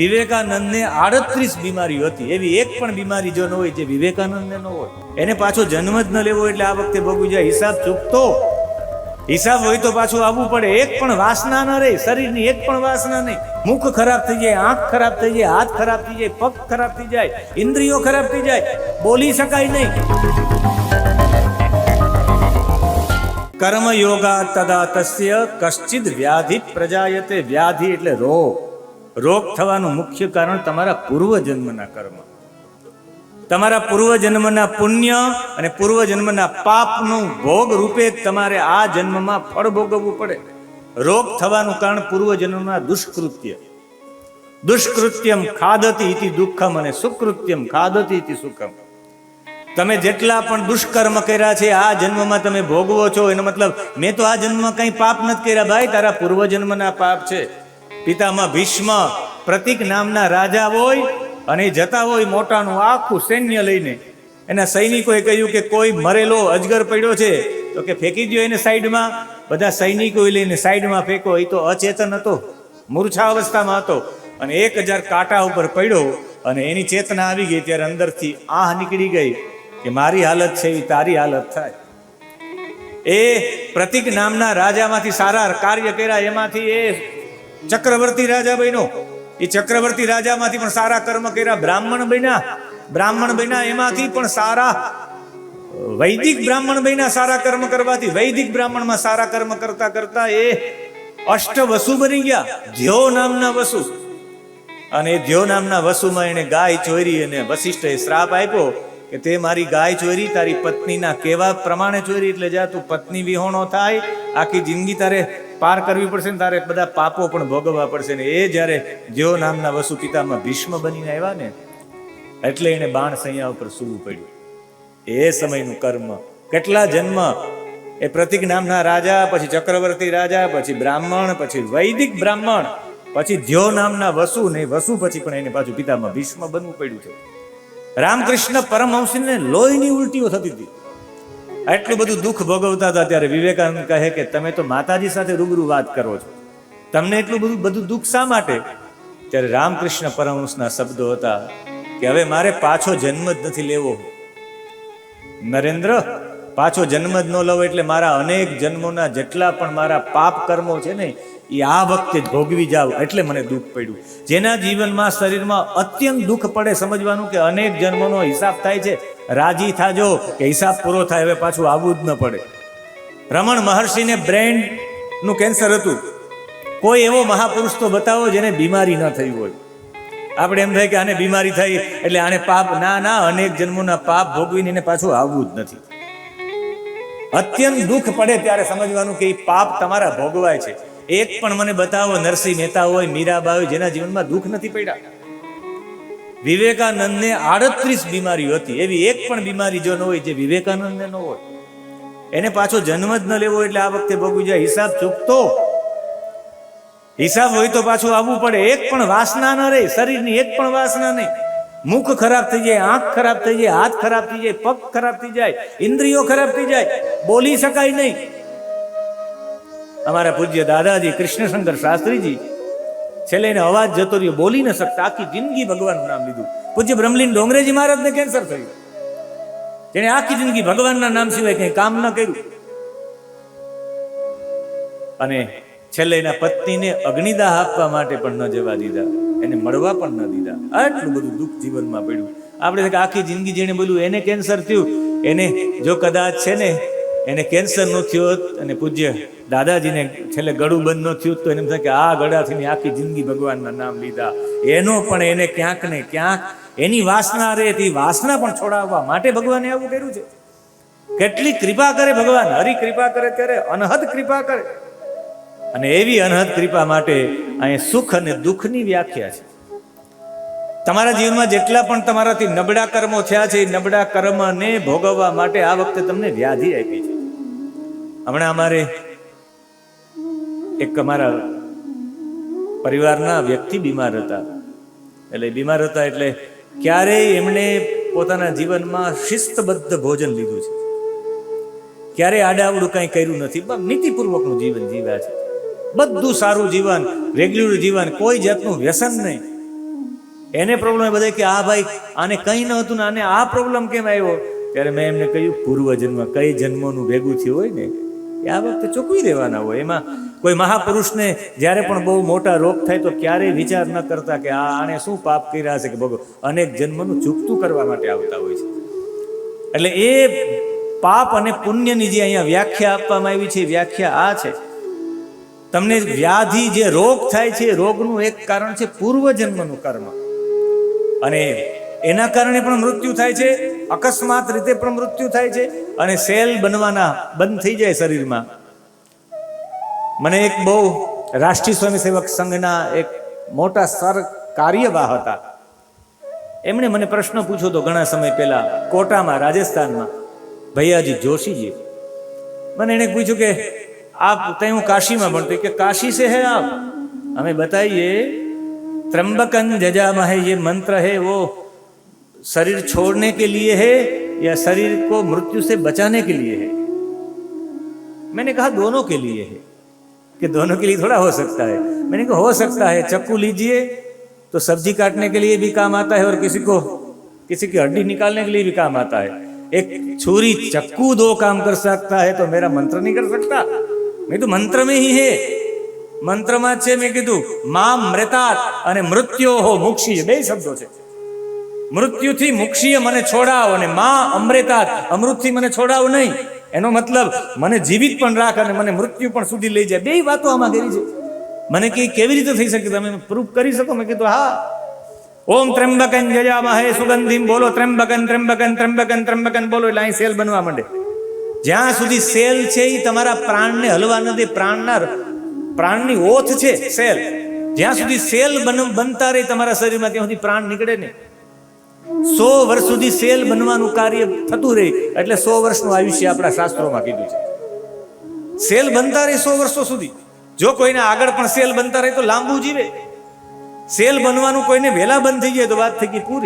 વિવેકાનંદને આડત્રીસ બીમારીઓ હતી. એવી એક પણ બીમારી જો ન હોય, જે વિવેકાનંદને ન હોય, એને પાછો જન્મ જ ન લેવો એટલે આ વખતે ભગવું જાય હિસાબ ચૂકતો, હિસાબ હોય તો પાછું આવવું પડે. એક પણ વાસના ન રહે, શરીરની એક પણ વાસના નહીં. મુખ ખરાબ થઈ જાય, આંખ ખરાબ થઈ જાય, હાથ ખરાબ થઈ જાય, પગ ખરાબ થઈ જાય, ઇન્દ્રિયો ખરાબ થઈ જાય, બોલી શકાય નહીં. કર્મ યોગા તદા તસ્ય કશ્ચિદ વ્યાધિ પ્રજાયતે વ્યાધિ એટલે રોગ. રોગ થવાનું મુખ્ય કારણ તમારા પૂર્વજન્મના કર્મ. તમારા પૂર્વજન્મના પુણ્ય અને પૂર્વજન્મના પાપનું ભોગ રૂપે તમારે આ જન્મમાં ફળ ભોગવવું પડે. રોગ થવાનું કારણ પૂર્વજન્મના દુષ્કૃત્ય. દુષ્કૃત્યમ ખાદતી ઇતિ દુઃખમ અને સુકૃત્યમ ખાદતી ઇતિ સુખમ. તમે જેટલા પણ દુષ્કર્મ કર્યા છે, આ જન્મમાં તમે ભોગવો છો, એનો મતલબ મેં તો આ જન્મમાં કંઈ પાપ નથી કર્યા. ભાઈ, તારા પૂર્વજન્મના પાપ છે. પિતામાં ભીષ્મ પ્રતિક નામના રાજા હોય અને જતા હોય મોટાનું આખું સૈન્ય લઈને. એના સૈનિકોએ કહ્યું કે કોઈ મરેલો અજગર પડ્યો છે, તો કે ફેંકી દો એને સાઈડમાં. બધા સૈનિકો લઈને સાઈડમાં ફેંકો એ તો અચેતન હતો મૂર્છા અવસ્થામાં હતો. અને એક હજાર કાંટા ઉપર પડ્યો અને એની ચેતના આવી ગઈ ત્યારે અંદરથી આહ નીકળી ગઈ કે મારી હાલત છે એ તારી હાલત થાય. એ પ્રતિક નામના રાજામાંથી સારા કાર્ય કર્યા, એમાંથી એ ચક્રવર્તી રાજા બન્યો. એ ચક્રવર્તી રાજામાંથી પણ સારા કર્મ કર્યા, બ્રાહ્મણ બન્યા. બ્રાહ્મણ બન્યા એમાંથી પણ સારા, વૈદિક બ્રાહ્મણ બન્યા, સારા કર્મ કરવાથી. વૈદિક બ્રાહ્મણમાં સારા કર્મ કરતા કરતા એ અષ્ટ વસુ બની ગયા. ધ્યો નામના વસુ. અને એ ધ્યો નામના વસુમાં એને ગાય ચોરી અને વશિષ્ઠએ શ્રાપ આપ્યો કે તે મારી ગાય ચોરી, તારી પત્નીના કેવા પ્રમાણે ચોરી, એટલે જા તું પત્ની વિહોણો થાય, આખી જિંદગી તારે પાર કરવી પડશે ને તારે બધા પાપો પણ ભોગવવા પડશે ને. એ જ્યારે જેઓ નામના વસુ પિતામાં ભીષ્મ બનીને આવ્યા ને, એટલે એને બાણ સૈયા ઉપર સૂવું પડ્યું. એ સમયનું કર્મ. કેટલા જન્મ? એ પ્રતિક નામના રાજા, પછી ચક્રવર્તી રાજા, પછી બ્રાહ્મણ, પછી વૈદિક બ્રાહ્મણ, પછી ધ્યો નામના વસુ ને વસુ પછી પણ એને પાછું પિતામાં ભીષ્મ બનવું પડ્યું છે. રામકૃષ્ણ પરમહંસને લોહીની ઉલટીઓ થતી હતી. આટલું બધું દુઃખ ભોગવતા હતા ત્યારે વિવેકાનંદ કહે કે તમે તો માતાજી સાથે રૂબરૂ વાત કરો છો. તમને એટલું બધું બધું દુઃખ શા માટે? ત્યારે રામકૃષ્ણ પરમહંસના શબ્દો હતા કે હવે મારે પાછો જન્મ જ નથી લેવો. નરેન્દ્ર પાછો જન્મ જ ન લવો એટલે મારા અનેક જન્મોના જેટલા પણ મારા પાપ કર્મો છે ને, એ આ વખતે જ ભોગવી જાવ એટલે મને દુઃખ પડ્યું. જેના જીવનમાં શરીરમાં અત્યંત દુઃખ પડે સમજવાનું કે અનેક જન્મોનો હિસાબ થાય છે. રાજી થાજો કે હિસાબ પૂરો થાય, હવે પાછું આવવું જ ન પડે. રમણ મહર્ષિને બ્રેનનું કેન્સર હતું. કોઈ એવો મહાપુરુષ તો બતાવો જેને બીમારી ન થઈ હોય. આપણે એમ થાય કે આને બીમારી થઈ એટલે આને પાપ, ના ના, અનેક જન્મોના પાપ ભોગવીને એને પાછું આવવું જ નથી. અત્યંત દુઃખ પડે ત્યારે સમજવાનું કે એ પાપ તમારા ભોગવાય છે. એક પણ મને બતાવો, નરસિંહ મહેતા હોય, મીરાબા હોય, જેના જીવનમાં દુઃખ નથી પડ્યા. વિવેકાનંદને આડત્રીસ બીમારીઓ હતી. એવી એક પણ બીમારી જો ન હોય, જે વિવેકાનંદને ન હોય. એને પાછો જન્મ જ ન લેવો એટલે આ વખતે ભોગવી જાય હિસાબ ચૂકતો. હિસાબ હોય તો પાછું આવવું પડે. એક પણ વાસના ન રહે. શરીરની એક પણ વાસના નહીં. મુખ ખરાબ થઈ જાય, આંખ ખરાબ થઈ જાય, હાથ ખરાબ થઈ જાય, પગ ખરાબ થઈ જાય, ઇન્દ્રિયો ખરાબ થઈ જાય, બોલી શકાય નહીં. અમારા પૂજ્ય દાદાજી, કૃષ્ણશંકર શાસ્ત્રીજી, છેલ્લે એને અવાજ જતો રહ્યો, બોલી ન શકતા, આખી જિંદગી ભગવાનનું નામ લીધું. પૂજ્ય બ્રહ્મલીન ડોંગરેજી મહારાજને કેન્સર થયું? જેને આખી જિંદગી ભગવાનના નામ સિવાય કંઈ કામ ન કર્યું. અને છેલ્લે એના પત્નીને અગ્નિદાહ આપવા માટે પણ ન જવા દીધા. એને મળવા પણ ન દીધા. આટલું બધું દુઃખ જીવનમાં પડ્યું. આપણે આખી જિંદગી જેને બોલ્યું, એને કેન્સર થયું. એને જો કદાચ છે ને, એને કેન્સર નો થયો અને પૂજ્ય દાદાજીને છેલ્લે ગળું બંધ ન થયું તો એને થાય કે આ ગળાથી આખી જિંદગી ભગવાનના નામ લીધા. એનો પણ એને ક્યાંક ને ક્યાંક એની વાસના રહે તે વાસના પણ છોડાવવા માટે ભગવાને આવું કર્યું છે. કેટલી કૃપા કરે ભગવાન, હરી કૃપા કરે ત્યારે અનહદ કૃપા કરે. અને એવી અનહદ કૃપા માટે અહીં સુખ અને દુઃખની વ્યાખ્યા છે. તમારા જીવનમાં જેટલા પણ તમારાથી નબળા કર્મો થયા છે, એ નબળા કર્મને ભોગવવા માટે આ વખતે તમને વ્યાધિ આપી છે. હમણાં અમારે એક અમારા પરિવારના વ્યક્તિ બીમાર હતા. એટલે બીમાર હતા એટલે ક્યારેય એમણે પોતાના જીવનમાં શિસ્તબદ્ધ ભોજન લીધું છે. ક્યારેય આડાવડું કંઈ કર્યું નથી. નીતિપૂર્વકનું જીવન જીવ્યા છે. બધું સારું જીવન રેગ્યુલર જીવન કોઈ જાતનું વ્યસન નહીં. એને પ્રોબ્લેમ બધા કે, આ ભાઈ, આને કંઈ ન હતું ને આને આ પ્રોબ્લેમ કેમ આવ્યો? ત્યારે મેં એમને કહ્યું પૂર્વ જન્મ કઈ જન્મનું ભેગું થયું હોય ને, એ આ વખતે ચૂકવી દેવાના હોય. એમાં કોઈ મહાપુરુષને જ્યારે પણ બહુ મોટા રોગ થાય તો ક્યારેય વિચાર ન કરતા કે, આ આણે શું પાપ કર્યા છે? કે ભગો અનેક જન્મનું ચૂકતું કરવા માટે આવતા હોય છે. એટલે એ પાપ અને પુણ્યની જે અહીંયા વ્યાખ્યા આપવામાં આવી છે વ્યાખ્યા આ છે. તમને વ્યાધિ જે રોગ થાય છે રોગનું એક કારણ છે પૂર્વજન્મનું કર્મ. અને એના કારણે પણ મૃત્યુ થાય છે, અકસ્માત રીતે પણ મૃત્યુ થાય છે, અને સેલ બનવાના બંધ થઈ જાય શરીરમાં. મને એક બહુ રાષ્ટ્રીય સ્વયંસેવક સંઘના એક મોટા સર કાર્યવાહ હતા. એમણે મને પ્રશ્ન પૂછ્યો હતો ઘણા સમય પહેલા કોટામાં, રાજસ્થાનમાં, ભૈયાજી જોશીજી. મને એણે પૂછ્યું કે आप कहीं काशी में बढ़ते कि काशी से है आप। हमें बताइए त्र्यंबकन जजामह, ये मंत्र है वो शरीर छोड़ने के लिए है या शरीर को मृत्यु से बचाने के लिए है? मैंने कहा दोनों के लिए है, कि दोनों के लिए थोड़ा हो सकता है। मैंने कहा हो सकता है, चक्कू लीजिए तो सब्ज़ी काटने के लिए भी काम आता है और किसी को, किसी की हड्डी निकालने के लिए भी काम आता है। एक छुरी चक्कू दो काम कर सकता है तो मेरा मंत्र नहीं कर सकता। મેં કીધું મંત્ર મેં હે. મંત્રમાં છે, મેં કીધું મા મૃતાત અને મૃત્યો હો મુક્ષીય. બે શબ્દો છે. મૃત્યુથી મુક્ષીએ મને છોડાવો અને મા અમૃતાત, અમૃતથી મને છોડાવ નહીં. એનો મતલબ, મને જીવિત પણ રાખ અને મને મૃત્યુ પણ સુધી લઈ જાય. બે વાતો આમાં કરી છે. મને કે કેવી રીતે થઈ શકે? તમે પ્રૂફ કરી શકો? મેં કીધું, હા. ઓમ ત્રંબકન જજામહે સુગંધિમ બોલો ત્રંબકન ત્રંબકન ત્રંબકન ત્રંબકન બોલો. એટલે અહીં સેલ બનવા માંડે. જ્યાં સુધી સેલ છે એ તમારા પ્રાણને હલવા નથી પ્રાણના પ્રાણની ઓથ છે સેલ. જ્યાં સુધી સેલ બનતા રહે તમારા શરીરમાં, ત્યાં સુધી પ્રાણ નીકળે નહીં. સો વર્ષ સુધી સેલ બનવાનું કાર્ય થતું રહે, એટલે સો વર્ષનું આયુષ્ય આપણા શાસ્ત્રોમાં કીધું છે. સેલ બનતા રહે સો વર્ષો સુધી. જો કોઈને આગળ પણ સેલ બનતા રહે તો લાંબુ જીવે. સેલ બનવાનું કોઈને વહેલા બંધ થઈ જાય તો વાત થઈ ગઈ પૂરી.